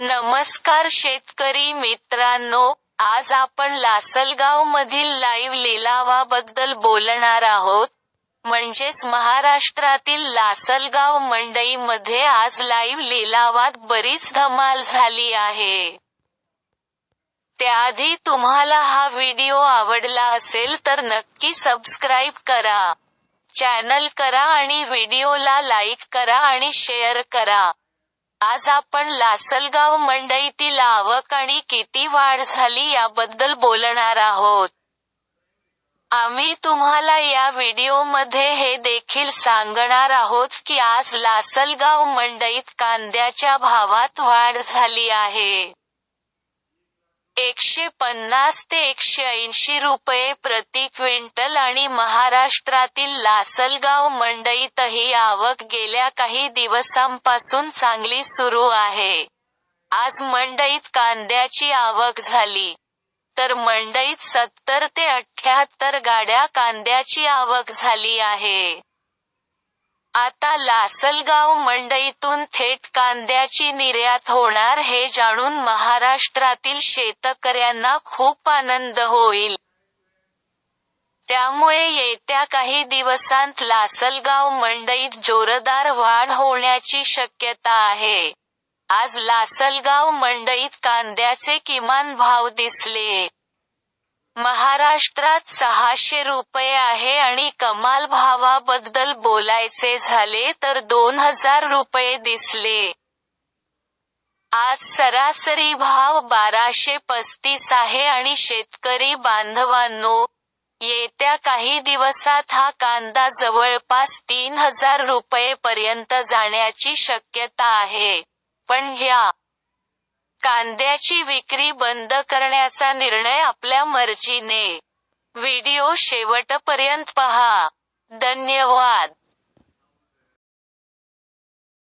नमस्कार शेतकरी मित्रांनो आज आपण लासलगाव मधील लाईव्ह लिलावाबद्दल बोलणार आहोत. म्हणजेच महाराष्ट्रातील लासलगाव मंडईमध्ये आज लाईव्ह लिलावात बरीच धमाल झाली आहे. त्याआधी तुम्हाला हा व्हिडिओ आवडला असेल तर नक्की सबस्क्राईब करा. चॅनल करा आणि व्हिडिओला लाईक करा आणि शेअर करा. आज आपण लासलगाव मंडईतील आवक आणि किती वाढ झाली याबद्दल बोलणार आहोत. आम्ही तुम्हाला या व्हिडिओमध्ये हे देखील सांगणार आहोत की आज लासलगाव मंडईत कांद्याच्या भावात वाढ झाली आहे. एकशे पन्नास ते एकशे ऐंशी रुपये प्रति क्विंटल आणि महाराष्ट्रातील लासलगाव मंडईतही आवक गेल्या काही दिवसांपासून चांगली सुरू आहे. आज मंडईत कांद्याची आवक झाली. तर मंडईत सत्तर ते अठ्याहत्तर गाड्या कांद्याची आवक झाली आहे. आता लासलगाव मंडईतून थेट कांद्याची निर्यात होणार हे जाणून महाराष्ट्रातील शेतकऱ्यांना खूप आनंद होईल. त्यामुळे येत्या काही दिवसांत लासलगाव मंडईत जोरदार वाढ होण्याची शक्यता आहे. आज लासलगाव मंडईत कांद्याचे किमान भाव दिसले. महाराष्ट्रात सहाशे रुपये आहे आणि कमाल भावाबद्दल बोलायचे झाले तर दोन हजार रुपये दिसले. आज सरासरी भाव बाराशे पस्तीस आहे आणि शेतकरी बांधवांनो येत्या काही दिवसात हा कांदा जवळपास तीन हजार रुपये पर्यंत जाण्याची शक्यता आहे. पण ह्या कांद्याची विक्री बंद करण्याचा निर्णय आपल्या मर्जीने. व्हिडिओ शेवटपर्यंत पहा. धन्यवाद.